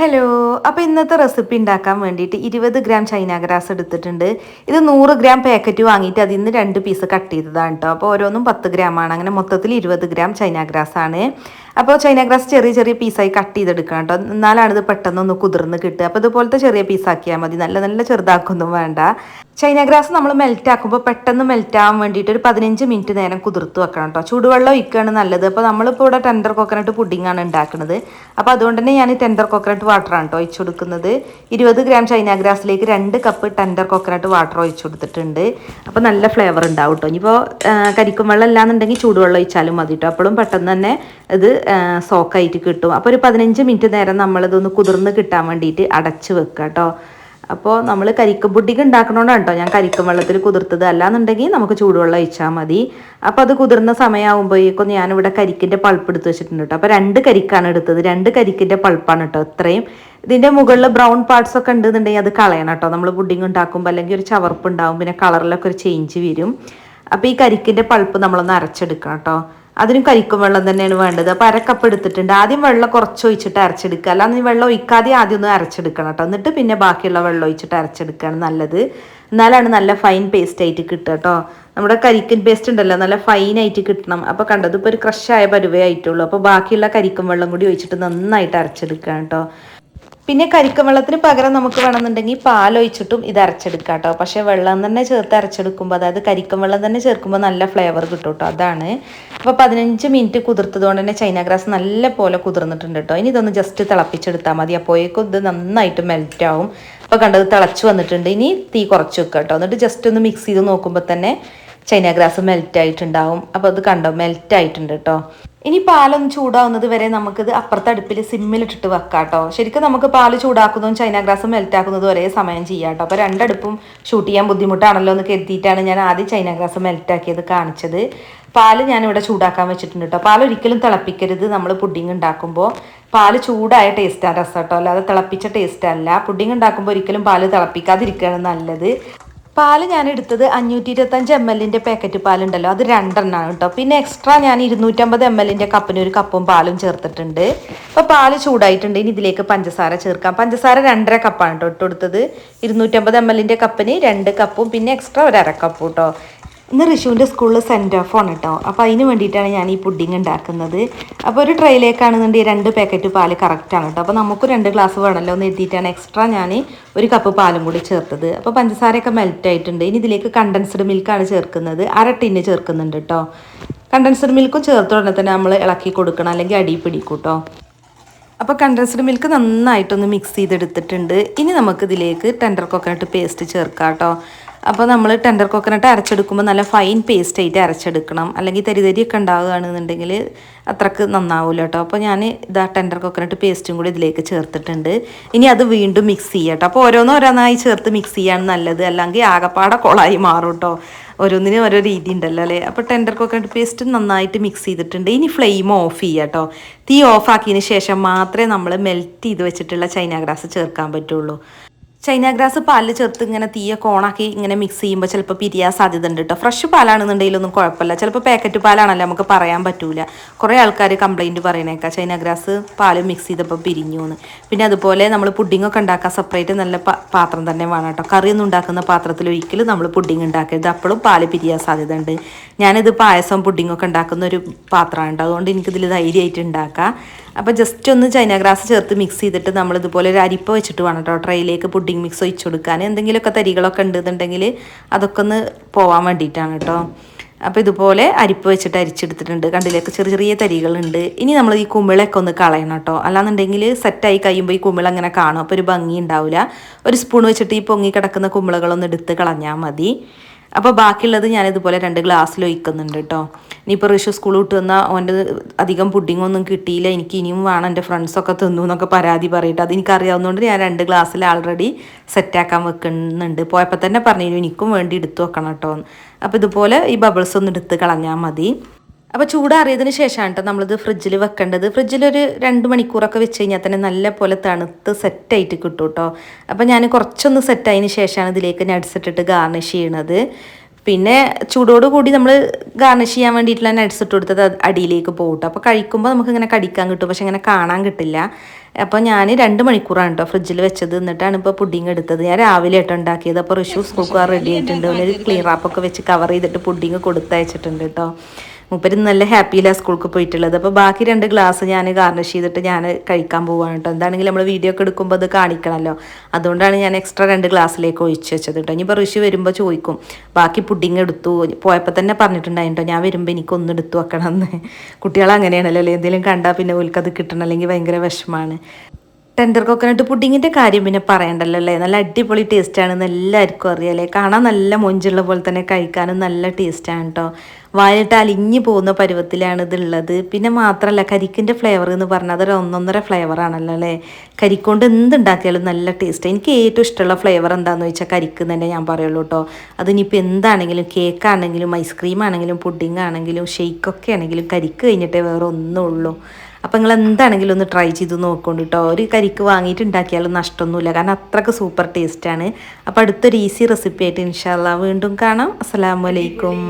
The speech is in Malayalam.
ഹലോ അപ്പോൾ ഇന്നത്തെ റെസിപ്പി ഉണ്ടാക്കാൻ വേണ്ടിയിട്ട് ഇരുപത് ഗ്രാം ചൈന ഗ്രാസ് എടുത്തിട്ടുണ്ട്. ഇത് നൂറ് ഗ്രാം പാക്കറ്റ് വാങ്ങിയിട്ട് അതിൽ നിന്ന് രണ്ട് പീസ് കട്ട് ചെയ്തതാണ് കേട്ടോ അപ്പോൾ ഓരോന്നും പത്ത് ആണ്. അങ്ങനെ മൊത്തത്തിൽ ഇരുപത് ഗ്രാം ചൈന ഗ്രാസ് ആണ്. അപ്പോൾ ചൈന ഗ്രാസ് ചെറിയ ചെറിയ പീസായി കട്ട് ചെയ്തെടുക്കണം കേട്ടോ. എന്നാലാണ് ഇത് പെട്ടെന്നൊന്ന് കുതിർന്ന് കിട്ടുക. അപ്പോൾ ഇതുപോലത്തെ ചെറിയ പീസാക്കിയാൽ മതി. നല്ല നല്ല ചെറുതാക്കൊന്നും വേണ്ട. ചൈന ഗ്രാസ് നമ്മൾ മെൽറ്റ് ആക്കുമ്പോൾ പെട്ടെന്ന് മെൽറ്റ് ആവാൻ വേണ്ടിയിട്ട് ഒരു പതിനഞ്ച് മിനിറ്റ് നേരം കുതിർത്ത് വെക്കണം കേട്ടോ. ചൂടുവെള്ളം ഒഴിക്കുകയാണ് നല്ലത്. അപ്പോൾ നമ്മളിപ്പോൾ ഇവിടെ ടെൻഡർ കോക്കനട്ട് ആണ് ഉണ്ടാക്കുന്നത്. അപ്പോൾ അതുകൊണ്ട് തന്നെ ഞാൻ ടെൻഡർ കോക്കനട്ട് വാട്ടർ ആണ് കേട്ടോ ഒഴിച്ചു കൊടുക്കുന്നത്. ഇരുപത് ഗ്രാം ചൈന ഗ്രാസിലേക്ക് രണ്ട് കപ്പ് ടെൻഡർ കോക്കനട്ട് വാട്ടർ ഒഴിച്ചു കൊടുത്തിട്ടുണ്ട്. അപ്പോൾ നല്ല ഫ്ലേവർ ഉണ്ടാവും കേട്ടോ. ഇനിയിപ്പോൾ കരിക്കും വെള്ളം ഇല്ലാന്നുണ്ടെങ്കിൽ ചൂടുവെള്ളം ഒഴിച്ചാലും മതി കേട്ടോ. അപ്പോഴും പെട്ടെന്ന് തന്നെ ഇത് സോക്കായിട്ട് കിട്ടും. അപ്പോൾ ഒരു പതിനഞ്ച് മിനിറ്റ് നേരം നമ്മളിതൊന്ന് കുതിർന്ന് കിട്ടാൻ വേണ്ടിയിട്ട് അടച്ച് വെക്കുക കേട്ടോ അപ്പോൾ നമ്മൾ കരിക്കും പുഡിങ് ഉണ്ടാക്കണോണ്ടാണ് കേട്ടോ ഞാൻ കരിക്കും വെള്ളത്തിൽ കുതിർത്തത്. അല്ലാന്നുണ്ടെങ്കിൽ നമുക്ക് ചൂടുവെള്ളം ഒഴിച്ചാൽ മതി. അപ്പോൾ അത് കുതിർന്ന സമയമാകുമ്പോഴേക്കും ഞാനിവിടെ കരിക്കിന്റെ പൾപ്പ് എടുത്ത് വെച്ചിട്ടുണ്ട് കേട്ടോ അപ്പോൾ രണ്ട് കരിക്കാണ് എടുത്തത്. രണ്ട് കരിക്കിന്റെ പൾപ്പാണ് കേട്ടോ ഇത്രയും. ഇതിന്റെ മുകളിൽ ബ്രൗൺ പാർട്സ് ഒക്കെ ഉണ്ടെന്നുണ്ടെങ്കിൽ അത് കളയണം കേട്ടോ നമ്മൾ പുഡിങ് ഉണ്ടാക്കുമ്പോൾ അല്ലെങ്കിൽ ഒരു ചവർപ്പ് ഉണ്ടാവും. പിന്നെ കളറിലൊക്കെ ഒരു ചേഞ്ച് വരും. അപ്പോൾ ഈ കരിക്കിന്റെ പൾപ്പ് നമ്മളൊന്ന് അരച്ചെടുക്കണം കേട്ടോ അതിനും കരിക്കും വെള്ളം തന്നെയാണ് വേണ്ടത്. അപ്പോൾ അരക്കപ്പ് എടുത്തിട്ടുണ്ട്. ആദ്യം വെള്ളം കുറച്ച് ഒഴിച്ചിട്ട് അരച്ചെടുക്കുക. അല്ലാതെ വെള്ളം ഒഴിക്കാതെ ആദ്യം ഒന്ന് അരച്ചെടുക്കണം കേട്ടോ. എന്നിട്ട് പിന്നെ ബാക്കിയുള്ള വെള്ളം ഒഴിച്ചിട്ട് അരച്ചെടുക്കുകയാണ് നല്ലത്. എന്നാലാണ് നല്ല ഫൈൻ പേസ്റ്റ് ആയിട്ട് കിട്ടുക കേട്ടോ. നമ്മുടെ കരിക്കൻ പേസ്റ്റ് ഉണ്ടല്ലോ. നല്ല ഫൈൻ ആയിട്ട് കിട്ടണം. അപ്പോൾ കണ്ടത് ഇപ്പോൾ ഒരു ക്രഷായ പരുവേ ആയിട്ടുള്ളൂ. അപ്പോൾ ബാക്കിയുള്ള കരിക്കും വെള്ളം കൂടി ഒഴിച്ചിട്ട് നന്നായിട്ട് അരച്ചെടുക്കുകയാണ് കേട്ടോ. പിന്നെ കരിക്ക വെള്ളത്തിന് പകരം നമുക്ക് വേണമെന്നുണ്ടെങ്കിൽ പാലൊഴിച്ചിട്ടും ഇത് അരച്ചെടുക്കാം കേട്ടോ. പക്ഷേ വെള്ളം തന്നെ ചേർത്ത് അരച്ചെടുക്കുമ്പോൾ അതായത് കരിക്കം വെള്ളം തന്നെ ചേർക്കുമ്പോൾ നല്ല ഫ്ലേവർ കിട്ടും കേട്ടോ. അതാണ്. അപ്പോൾ പതിനഞ്ച് മിനിറ്റ് കുതിർത്തതുകൊണ്ട് തന്നെ ചൈന ഗ്രാസ് നല്ല പോലെ കുതിർന്നിട്ടുണ്ട് കേട്ടോ. ഇനി ഇതൊന്ന് ജസ്റ്റ് തിളപ്പിച്ചെടുത്താൽ മതി. അപ്പോഴേക്കും ഇത് നന്നായിട്ട് മെൽറ്റ് ആവും. അപ്പോൾ കണ്ടത് തിളച്ച് വന്നിട്ടുണ്ട്. ഇനി തീ കുറച്ച് വെക്കുക കേട്ടോ. എന്നിട്ട് ജസ്റ്റ് ഒന്ന് മിക്സ് ചെയ്ത് നോക്കുമ്പോൾ തന്നെ ചൈന ഗ്രാസ് മെൽറ്റ് ആയിട്ടുണ്ടാവും. അപ്പോൾ അത് കണ്ടോ? മെൽറ്റ് ആയിട്ടുണ്ട് കേട്ടോ ഇനി പാലൊന്ന് ചൂടാവുന്നത് വരെ നമുക്കിത് അപ്പുറത്തെ അടുപ്പിൽ സിമ്മിലിട്ടിട്ട് വെക്കാം കേട്ടോ ശരിക്കും നമുക്ക് പാൽ ചൂടാക്കുന്നതും ചൈന ഗ്രാസ് മെൽറ്റ് ആക്കുന്നതും ഒരേ സമയം ചെയ്യാം കേട്ടോ അപ്പോൾ രണ്ടടുപ്പും ഷൂട്ട് ചെയ്യാൻ ബുദ്ധിമുട്ടാണല്ലോ എന്ന് കരുതിയിട്ടാണ് ഞാൻ ആദ്യം ചൈന ഗ്രാസ് മെൽറ്റ് ആക്കിയത് കാണിച്ചത്. പാൽ ഇവിടെ ചൂടാക്കാൻ വെച്ചിട്ടുണ്ട് കേട്ടോ പാൽ ഒരിക്കലും തിളപ്പിക്കരുത്. നമ്മൾ പുഡിംഗ് ഉണ്ടാക്കുമ്പോൾ പാൽ ചൂടായ ടേസ്റ്റാണ് രസം കേട്ടോ അല്ലാതെ തിളപ്പിച്ച ടേസ്റ്റ് അല്ല. പുഡിംഗ് ഉണ്ടാക്കുമ്പോൾ ഒരിക്കലും പാൽ തിളപ്പിക്കാതിരിക്കുകയാണ് നല്ലത്. പാൽ ഞാൻ എടുത്തത് അഞ്ഞൂറ്റി ഇരുപത്തഞ്ച് എം എല്ലിന്റെ പാക്കറ്റ് പാലുണ്ടല്ലോ. അത് രണ്ടെണ്ണമാണ് കേട്ടോ. പിന്നെ എക്സ്ട്രാ ഞാൻ ഇരുന്നൂറ്റമ്പത് എം എല്ലിന്റെ കപ്പിന് ഒരു കപ്പും പാലും ചേർത്തിട്ടുണ്ട്. അപ്പോൾ പാൽ ചൂടായിട്ടുണ്ട്. ഇനി ഇതിലേക്ക് പഞ്ചസാര ചേർക്കാം. പഞ്ചസാര രണ്ടര കപ്പാണ് കേട്ടോ ഇട്ട് കൊടുത്തത് ഇരുന്നൂറ്റമ്പത് എം എല്ലിന്റെ കപ്പിന് രണ്ട് കപ്പും പിന്നെ എക്സ്ട്രാ ഒരു അര കപ്പും കേട്ടോ. ഇന്ന് ഋഷുവിന്റെ സ്കൂളിൽ സെൻഡ് ഓഫ് ആണ് കേട്ടോ അപ്പോൾ അതിന് വേണ്ടിയിട്ടാണ് ഞാൻ ഈ പുഡിങ് ഉണ്ടാക്കുന്നത്. അപ്പോൾ ഒരു ട്രെയിലേക്കാണെന്നുണ്ടെങ്കിൽ രണ്ട് പാക്കറ്റ് പാൽ കറക്റ്റാണ് കേട്ടോ അപ്പോൾ നമുക്ക് രണ്ട് ഗ്ലാസ് വേണമല്ലോ എന്ന് എഴുതിയിട്ടാണ് എക്സ്ട്രാ ഞാൻ ഒരു കപ്പ് പാലും കൂടി ചേർത്തത്. അപ്പോൾ പഞ്ചസാരയൊക്കെ മെൽറ്റ് ആയിട്ടുണ്ട്. ഇനി ഇതിലേക്ക് കണ്ടൻസ്ഡ് മിൽക്കാണ് ചേർക്കുന്നത്. അര ടിന്ന് ചേർക്കുന്നുണ്ട് കേട്ടോ കണ്ടൻസ്ഡ് മിൽക്കും ചേർത്ത ഉടനെ തന്നെ നമ്മൾ ഇളക്കി കൊടുക്കണം. അല്ലെങ്കിൽ അടി പിടിക്കും കേട്ടോ അപ്പോൾ കണ്ടൻസ്ഡ് മിൽക്ക് നന്നായിട്ടൊന്ന് മിക്സ് ചെയ്തെടുത്തിട്ടുണ്ട്. ഇനി നമുക്കിതിലേക്ക് ടെൻഡർ കോക്കനട്ട് പേസ്റ്റ് ചേർക്കാം കേട്ടോ അപ്പോൾ നമ്മൾ ടെൻഡർ കോക്കനട്ട് അരച്ചെടുക്കുമ്പോൾ നല്ല ഫൈൻ പേസ്റ്റ് ആയിട്ട് അരച്ചെടുക്കണം. അല്ലെങ്കിൽ തരി തരിയൊക്കെ ഉണ്ടാവുകയാണെന്നുണ്ടെങ്കിൽ അത്രയ്ക്ക് നന്നാവില്ല കേട്ടോ അപ്പോൾ ഞാൻ ഇതാ ടെൻഡർ കോക്കനട്ട് പേസ്റ്റും കൂടി ഇതിലേക്ക് ചേർത്തിട്ടുണ്ട്. ഇനി അത് വീണ്ടും മിക്സ് ചെയ്യാം കേട്ടോ അപ്പോൾ ഓരോന്നോരോന്നായി ചേർത്ത് മിക്സ് ചെയ്യാണ് നല്ലത്. അല്ലെങ്കിൽ ആകപ്പാടെ കൊളായി മാറും കേട്ടോ ഓരോന്നിനും ഓരോ രീതി ഉണ്ടല്ലോ അല്ലേ? അപ്പോൾ ടെൻഡർ കോക്കനട്ട് പേസ്റ്റ് നന്നായിട്ട് മിക്സ് ചെയ്തിട്ടുണ്ട്. ഇനി ഫ്ലെയിം ഓഫ് ചെയ്യുക കേട്ടോ തീ ഓഫാക്കിയതിന് ശേഷം മാത്രമേ നമ്മൾ മെൽറ്റ് ചെയ്ത് വെച്ചിട്ടുള്ള ചൈന ഗ്രാസ് ചേർക്കാൻ പറ്റുള്ളൂ. ചൈന ഗ്രാസ് പാലിൽ ചേർത്ത് ഇങ്ങനെ തീയൊക്കെ കോണാക്കി ഇങ്ങനെ മിക്സ് ചെയ്യുമ്പോൾ ചിലപ്പോൾ പിരിയാൻ സാധ്യത ഉണ്ട് കേട്ടോ ഫ്രഷ് പാലാണെന്നുണ്ടെങ്കിലൊന്നും കുഴപ്പമില്ല. ചിലപ്പോൾ പാക്കറ്റ് പാലാണല്ലോ നമുക്ക് പറയാൻ പറ്റൂല. കുറേ ആൾക്കാർ കംപ്ലൈന്റ് പറയണേക്കാം. ചൈന ഗ്രാസ് പാൽ മിക്സ് ചെയ്തപ്പോൾ പിരിഞ്ഞു എന്ന് പിന്നെ അതുപോലെ നമ്മൾ പുഡിങ്ങൊക്കെ ഉണ്ടാക്കാൻ സെപ്പറേറ്റ് നല്ല പാത്രം തന്നെ വേണം കേട്ടോ കറിയൊന്നും ഉണ്ടാക്കുന്ന പാത്രത്തിൽ ഒരിക്കലും നമ്മൾ പുഡിങ് ഉണ്ടാക്കരുത്. അപ്പോഴും പാൽ പിരിയാൻ സാധ്യത ഉണ്ട് ഞാനിത് പായസം പുഡിങ്ങൊക്കെ ഉണ്ടാക്കുന്ന ഒരു പാത്രമാണ് അതുകൊണ്ട് എനിക്കിതിൽ ധൈര്യമായിട്ട് ഉണ്ടാക്കാം. അപ്പോൾ ജസ്റ്റ് ഒന്ന് ചൈന ഗ്രാസ് ചേർത്ത് മിക്സ് ചെയ്തിട്ട് നമ്മളിതുപോലെ ഒരു അരിപ്പ വെച്ചിട്ട് വേണം കേട്ടോ ട്രെയിലേക്ക് പുഡിംഗ് മിക്സ് ഒഴിച്ചു കൊടുക്കാൻ. എന്തെങ്കിലുമൊക്കെ തരികളൊക്കെ ഉണ്ടെന്നുണ്ടെങ്കിൽ അതൊക്കെ ഒന്ന് പോവാൻ വേണ്ടിയിട്ടാണ് കേട്ടോ. അപ്പോൾ ഇതുപോലെ അരിപ്പ് വെച്ചിട്ട് അരിച്ചെടുത്തിട്ടുണ്ട്. കണ്ടിലേക്ക് ചെറിയ ചെറിയ തരികളുണ്ട്. ഇനി നമ്മൾ ഈ കുമിളൊക്കെ ഒന്ന് കളയണം കേട്ടോ. അല്ലാന്നുണ്ടെങ്കിൽ സെറ്റായി കഴിയുമ്പോൾ ഈ കുമിള അങ്ങനെ കാണും. അപ്പോൾ ഒരു ഭംഗി ഉണ്ടാവില്ല ഒരു സ്പൂൺ വെച്ചിട്ട് ഈ പൊങ്ങി കിടക്കുന്ന കുമിളകളൊന്ന് എടുത്ത് കളഞ്ഞാൽ മതി. അപ്പോൾ ബാക്കിയുള്ളത് ഞാനിതുപോലെ രണ്ട് ഗ്ലാസ്സിൽ ഒഴിക്കുന്നുണ്ട് കേട്ടോ. ഇനിയിപ്പോൾ ഋഷു സ്കൂൾ വിട്ട് വന്നാൽ അവന്റെ അധികം പുഡിംഗ് ഒന്നും കിട്ടിയില്ല. എനിക്ക് ഇനിയും വേണം എന്റെ ഫ്രണ്ട്സൊക്കെ തിന്നു എന്നൊക്കെ പരാതി പറയിട്ട്. അത് എനിക്കറിയാവുന്നതുകൊണ്ട് ഞാൻ രണ്ട് ഗ്ലാസ്സിൽ ആൾറെഡി സെറ്റാക്കാൻ വെക്കുന്നുണ്ട്. പോയപ്പോൾ തന്നെ പറഞ്ഞു എനിക്കും വേണ്ടി എടുത്തു വെക്കണം കേട്ടോ. അപ്പോൾ ഇതുപോലെ ഈ ബബിൾസ് ഒന്ന് എടുത്ത് കളഞ്ഞാൽ മതി. അപ്പോൾ ചൂടാറിയതിന് ശേഷമാണ് കേട്ടോ നമ്മളിത് ഫ്രിഡ്ജിൽ വെക്കേണ്ടത്. ഫ്രിഡ്ജിലൊരു രണ്ട് മണിക്കൂറൊക്കെ വെച്ച് കഴിഞ്ഞാൽ തന്നെ നല്ല പോലെ തണുത്ത് സെറ്റായിട്ട് കിട്ടും കേട്ടോ അപ്പോൾ ഞാൻ കുറച്ചൊന്ന് സെറ്റായതിന് ശേഷമാണ് ഇതിലേക്ക് നട്സ് ഇട്ടിട്ട് ഗാർണിഷ് ചെയ്യണത്. പിന്നെ ചൂടോട് കൂടി നമ്മൾ ഗാർണിഷ് ചെയ്യാൻ വേണ്ടിയിട്ടുള്ള നട്സ് ഇട്ട് കൊടുത്തത് അടിയിലേക്ക് പോകും അപ്പോൾ കഴിക്കുമ്പോൾ നമുക്ക് ഇങ്ങനെ കടിക്കാൻ കിട്ടും പക്ഷെ ഇങ്ങനെ കാണാൻ കിട്ടില്ല. അപ്പോൾ ഞാൻ രണ്ട് മണിക്കൂറാണ് കേട്ടോ ഫ്രിഡ്ജിൽ വെച്ചത്. എന്നിട്ടാണ് ഇപ്പോൾ പുഡിങ് എടുത്തത്. ഞാൻ രാവിലെ ആയിട്ട് ഉണ്ടാക്കിയത്. അപ്പോൾ റിഷൂസ് സ്കൂൾ റെഡി ആയിട്ടുണ്ട്. ഒരു ക്ലീൻ റാപ്പൊക്കെ വെച്ച് കവർ ചെയ്തിട്ട് പുഡിങ് കൊടുത്തയച്ചിട്ടുണ്ട് കേട്ടോ മൂപ്പര് നല്ല ഹാപ്പിയിലാണ് സ്കൂൾക്ക് പോയിട്ടുള്ളത്. അപ്പോൾ ബാക്കി രണ്ട് ഗ്ലാസ് ഞാൻ ഗാർണിഷ് ചെയ്തിട്ട് ഞാൻ കഴിക്കാൻ പോവാണ് കേട്ടോ എന്താണെങ്കിലും നമ്മൾ വീഡിയോ ഒക്കെ എടുക്കുമ്പോൾ അത് കാണിക്കണമല്ലോ അതുകൊണ്ടാണ് ഞാൻ എക്സ്ട്രാ രണ്ട് ഗ്ലാസ്സിലേക്ക് ഒഴിച്ച് വെച്ചത് കേട്ടോ ഇനിയിപ്പോൾ ഋഷി വരുമ്പോൾ ചോദിക്കും ബാക്കി പുഡിങ് എടുത്തു? പോയപ്പോൾ തന്നെ പറഞ്ഞിട്ടുണ്ടായിട്ടോ ഞാൻ വരുമ്പോൾ എനിക്കൊന്നും എടുത്തു വെക്കണം എന്ന് കുട്ടികൾ അങ്ങനെയാണല്ലോ അല്ലേ? എന്തെങ്കിലും കണ്ടാൽ പിന്നെ ഓൽക്കത് കിട്ടണം അല്ലെങ്കിൽ ഭയങ്കര വിഷമമാണ് ടെൻഡർ കോക്കനട്ട് പുഡിങ്ങിന്റെ കാര്യം പിന്നെ പറയണ്ടല്ലോ അല്ലേ നല്ല അടിപൊളി ടേസ്റ്റ് ടേസ്റ്റാണെന്ന് എല്ലാവർക്കും അറിയാലേ കാണാൻ നല്ല മൊഞ്ചുള്ള പോലെ തന്നെ കഴിക്കാനും നല്ല ടേസ്റ്റാണ് കേട്ടോ വായിട്ട് അലിഞ്ഞു പോകുന്ന പരുവത്തിലാണ് ഇതുള്ളത്. പിന്നെ മാത്രമല്ല കരിക്കിന്റെ ഫ്ലേവർ എന്ന് പറഞ്ഞാൽ അതൊരു ഒന്നൊന്നര ഫ്ലേവർ ആണല്ലോ അല്ലേ? കരിക്കൊണ്ട് എന്തുണ്ടാക്കിയാലും നല്ല ടേസ്റ്റ് എനിക്ക് ഏറ്റവും ഇഷ്ടമുള്ള ഫ്ലേവർ എന്താണെന്ന് വെച്ചാൽ കരിക്ക് തന്നെ ഞാൻ പറയുള്ളൂ കേട്ടോ അതിനിപ്പോൾ എന്താണെങ്കിലും കേക്ക് ആണെങ്കിലും ഐസ്ക്രീം ആണെങ്കിലും പുഡിംഗ് ആണെങ്കിലും ഷെയ്ക്കൊക്കെ ആണെങ്കിലും കരിക്ക് കഴിഞ്ഞിട്ടേ വേറെ ഒന്നും ഉള്ളൂ അപ്പം നിങ്ങൾ എന്താണെങ്കിലും ഒന്ന് ട്രൈ ചെയ്ത് നോക്കൊണ്ട് കേട്ടോ ഒരു കരിക്ക് വാങ്ങിയിട്ട് ഉണ്ടാക്കിയാലും നഷ്ടമൊന്നുമില്ല കാരണം അത്രയ്ക്ക് സൂപ്പർ ടേസ്റ്റാണ് അപ്പോൾ അടുത്തൊരു ഈസി റെസിപ്പി ആയിട്ട് ഇൻഷാല്ല വീണ്ടും കാണാം. അസ്സാം അലൈക്കും.